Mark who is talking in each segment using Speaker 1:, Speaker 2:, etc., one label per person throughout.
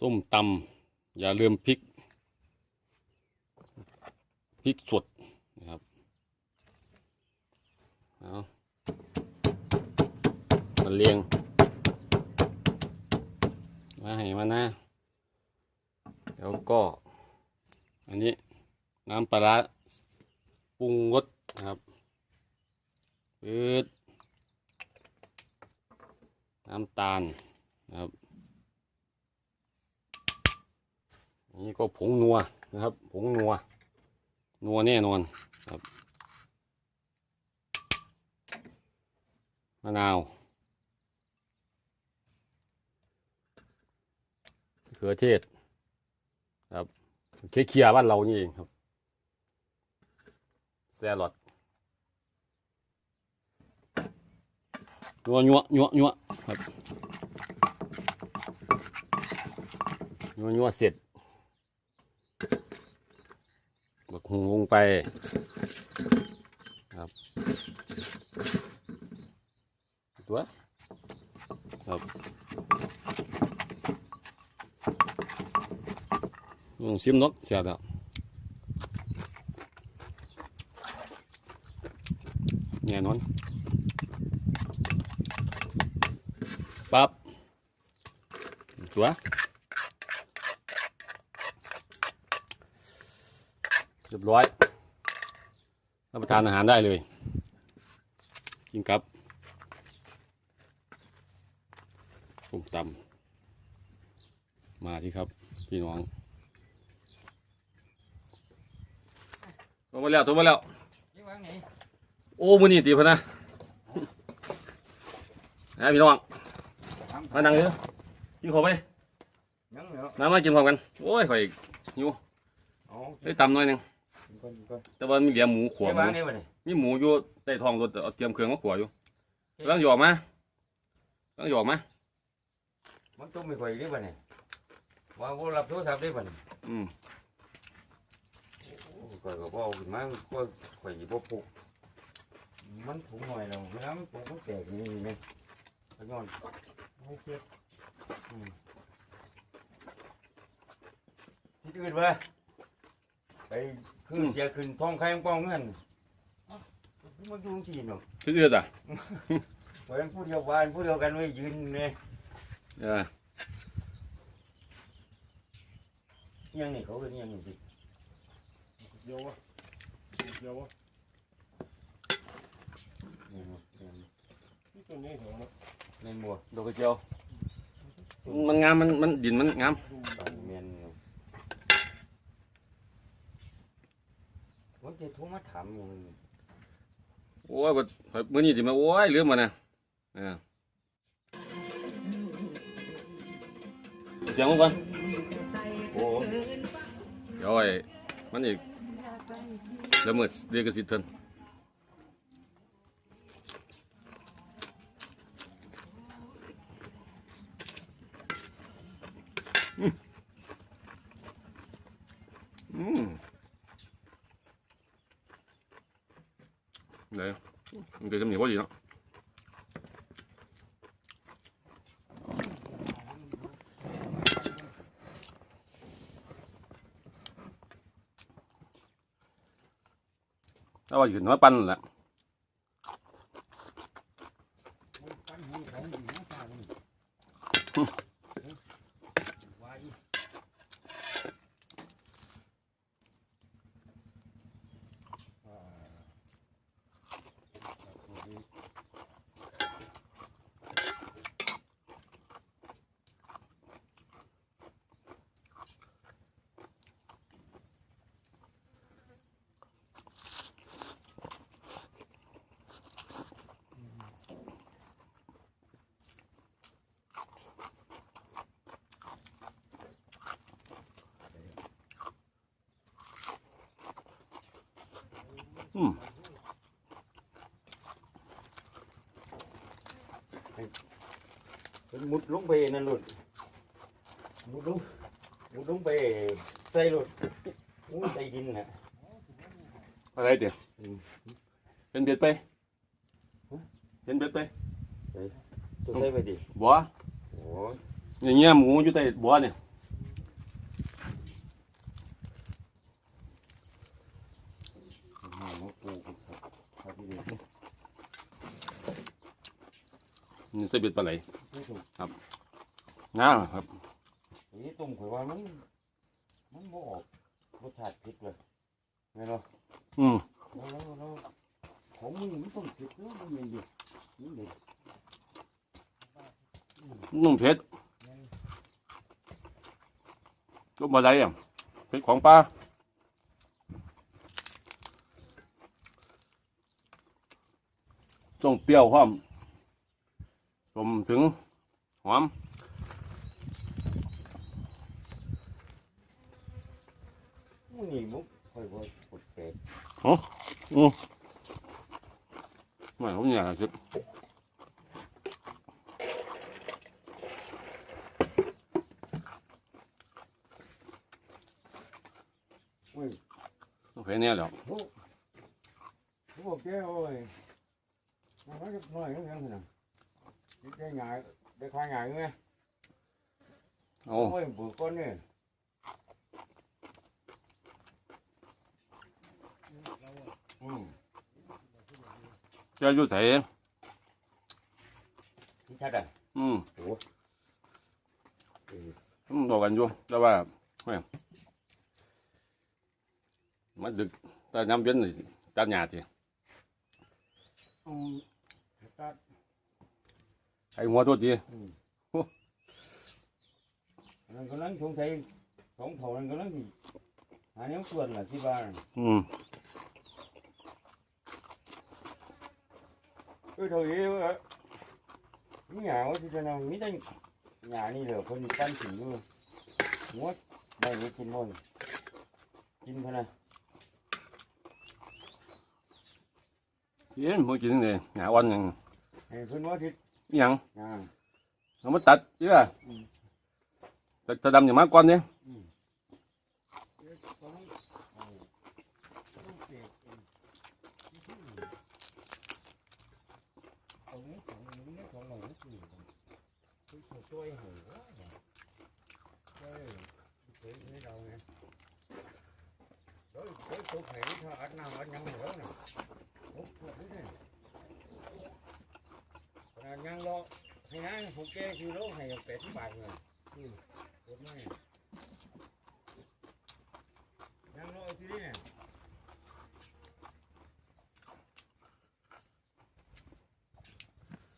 Speaker 1: ส้มตำอย่าลืมพริกพริกสดนะครับเอามาเลียงมาให้มานะแล้วก็ อันนี้น้ำปลาปรุงรสนะครับปืดน้ำตาลนะครับ อั นนี้ก็ผงนัวนะครับ ผงนัว นัวแน่นอนครับมะนาวเขือเทศครับเคี่ยวๆบ้านเรานี่เองครับแซลอดนัวนัวนัวนัวครับนัวนัวเสร็จบัก หุงลงไปครับตัวครับลองชิมเนกเสียแล้วแน่นอนปั๊บตัว รียบร้อย รับประทานอาหารได้เลย กินกับส้มตำมาที่ครับ พี่น้องโทรมาแล้วโทรมาแล้ว
Speaker 2: ยี่วางไหน
Speaker 1: โอ้มือนี่ตีพะนะนะพี่น้องมานั่งเลยกินข้าวไป
Speaker 2: ยังเหรอ
Speaker 1: น้ำมากินพร้อมกัน โอ้ยข่อยหิว
Speaker 2: เอา
Speaker 1: ได้ตำหน่อยหนึง
Speaker 2: ก่อนก่อน
Speaker 1: แต่ว่ามีเหลียหมูขว
Speaker 2: ยี่
Speaker 1: หมู
Speaker 2: วางไหนวะเนี่ย
Speaker 1: มีหมูอยู่ใต้ท้องรถเอาเตรียมเครื่องมาขวอยู่กำลังหยอกมากำลังหยอกมา
Speaker 2: มันตุ้มไม่ค่อยได้วะเนี่ยว่าว่ารับโทรศัพท์ได้วะเนี่ย
Speaker 1: อืม
Speaker 2: โอ้ก่อยก็บอกขึ้นมาก็ค่อยหยิบบ่ปลุกมันถุงหน่อยแล้วเวลามันปลุกมันแตกนี่นี่เนี่ยไปนอนโอเคอืมที่อื่นวะไป ขึ้นเสียขึ้นท้องใครป้องเงินเอ้ามันอยู่ที่เนาะ
Speaker 1: ชื่อเอื้ออะ
Speaker 2: ไว้ผู้เดียววานผู้เดียวกันไว้ยืนเนี่ย
Speaker 1: เออ
Speaker 2: ยังนี่เขาเป็นยังนี่สิ
Speaker 3: เดี๋ยววะเดี๋ยววะ
Speaker 2: นี่บ่นี่บ่
Speaker 3: ที่ตัวนี้ถึงมัน
Speaker 2: นี่บัว
Speaker 1: ดอกกระเจียวมันงามมันมันดินมันงาม
Speaker 3: ดู
Speaker 2: ตอนเมียนอยู่ว่า จะโทรมาถามมึง
Speaker 1: โอ้ยบ่ข่อยมื้อนี้สิมาโอ้ยลืมมานะเออเสียงลงก่อน
Speaker 2: โอ้
Speaker 1: เดี๋ยวไอ้มันอีกละเมิดเรียกสิทธิ์เพิ่นอืมอืมเดี๋ยว มันเกิดจำหนีพอดีเนาะถ้าว่าอยู่น้อยปันนั่นแหละ
Speaker 2: ปั้นหัวของอยู่หน้าตาเลยวาย
Speaker 1: อืม
Speaker 2: เป็นมุดลงไปนั่นหลุดมุดลงมุดลงไปใส่หลุดอู้ใต้ดินน่ะ
Speaker 1: อะไรเดี๋ยว
Speaker 2: อืม
Speaker 1: เป็ นเบ็ดไป
Speaker 2: ฮะ
Speaker 1: เป็นเบ็ดไป
Speaker 2: ตัวใส่ไปดิ
Speaker 1: บัว
Speaker 2: โอ้ย
Speaker 1: อย่างเงี้ยหมูอยู่ใต้บัวเนี่ยส่เบ็ดปลาไหล
Speaker 2: ไม่ถูก
Speaker 1: ง่าครับ
Speaker 2: ทีนี้ตุ่มข่อยว่ามันมันบ่ออกรสชาติผิดเลยไงเนาะ
Speaker 1: อืม
Speaker 2: แล้วแล้วแล้วของมึงมันต้องผิดเนาะมันยังอยู่นี่เลย
Speaker 1: นุ่มเผ็ดก็ปลาไหลอะเผ็ดของปลาต้องเปรี้ยวความ รวมถึงหอม
Speaker 2: มึงนี่มุกข่อยว่ากดเป็ด
Speaker 1: ไม่ผมอยากสิ
Speaker 2: เว้ย
Speaker 1: ต้องเผ็ดเนี่ยหรอก
Speaker 2: โอ้โหแกโอ้ยมันก็น้อยยังไงนะ ได้ใหญ่ได้ค่าใหญ่ไหม
Speaker 1: โอ้
Speaker 2: โอ้ยบุกก้อนเนี่ยอืม
Speaker 1: เจ้าอยู่ไส
Speaker 2: ที่ชัดอะ
Speaker 1: อืม
Speaker 2: โอ้เออ
Speaker 1: อืมบอกกันอยู่แต่ว่าแม่งมันดึกแต่น้ำเย็นนี่ตัดหญ้าที
Speaker 2: อืมตัด
Speaker 1: ไอ้หัวตัวที
Speaker 2: นั่นกำลังสงสัยสองเท่านั้นกำลังสิหาแนวส่วนล่ะที่บ้าน
Speaker 1: อืม
Speaker 2: เออเท่านี้เออมีหยาว่าที่จะนำมีแต่หยานี่เหรอคนปั้นสิอยู่หัวได้ไม่กินหมดกินพะนะ
Speaker 1: เย็นมึงกินเลยหญ้าอ่อนหยัง
Speaker 2: ให้เพิ่นว่าทิศ
Speaker 1: อิหยัง
Speaker 2: หยา
Speaker 1: เอามาตัดเยอะ
Speaker 2: อืม
Speaker 1: แต่ตาดำอย่างมากก่อนเนี่ย
Speaker 2: อืมตรงนี้เออต้องเก็บเองตรงนี้ของนี้ของเราไม่ถูกคือช่วยหัวช่วยช่วยให้เราไง rồi cái tôi phải cho ăn nào ăn nhang nữa nè Ủa, ủa, thế này. Còn là nhang lo hay nãy phụ kê khi đó hay là เป็ดบาทเลยอืมเดี๋ยวไม่ยังรอที่นี่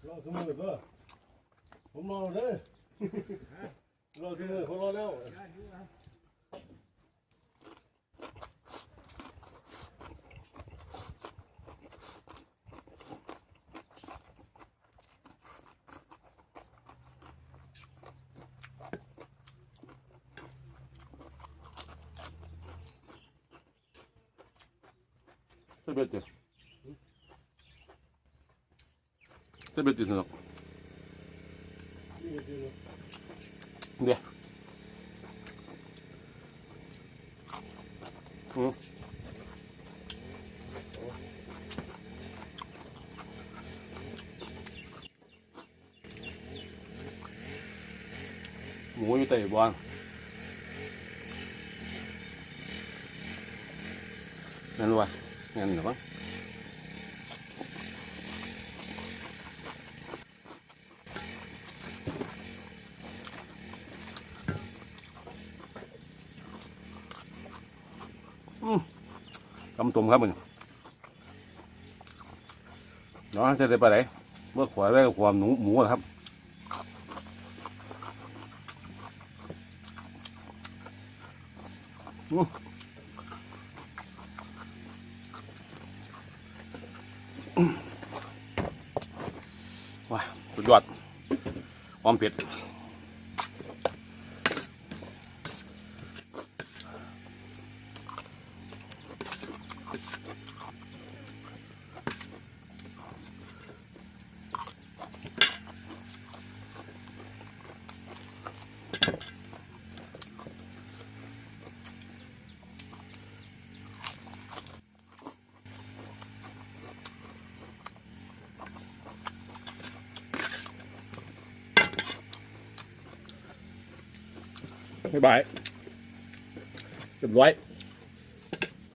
Speaker 3: รอขึ้นมือเด้อผมรอเด้อรอขึ้นมือผมรอแล้ว
Speaker 1: ใส่เบ็ดเจ้ใส่เบ็ดติดสนุกเดี๋ยวอืมหมูอยู่ใต้บ้านนั่นวะ งั้นหรอมั้งกำตุ่มครับมึงเนาะจะได้ไปไหนเมื่อขวายไว้กับความหนูหมูครับอือว้าสุดยอด ความเผ็ด บ๊าย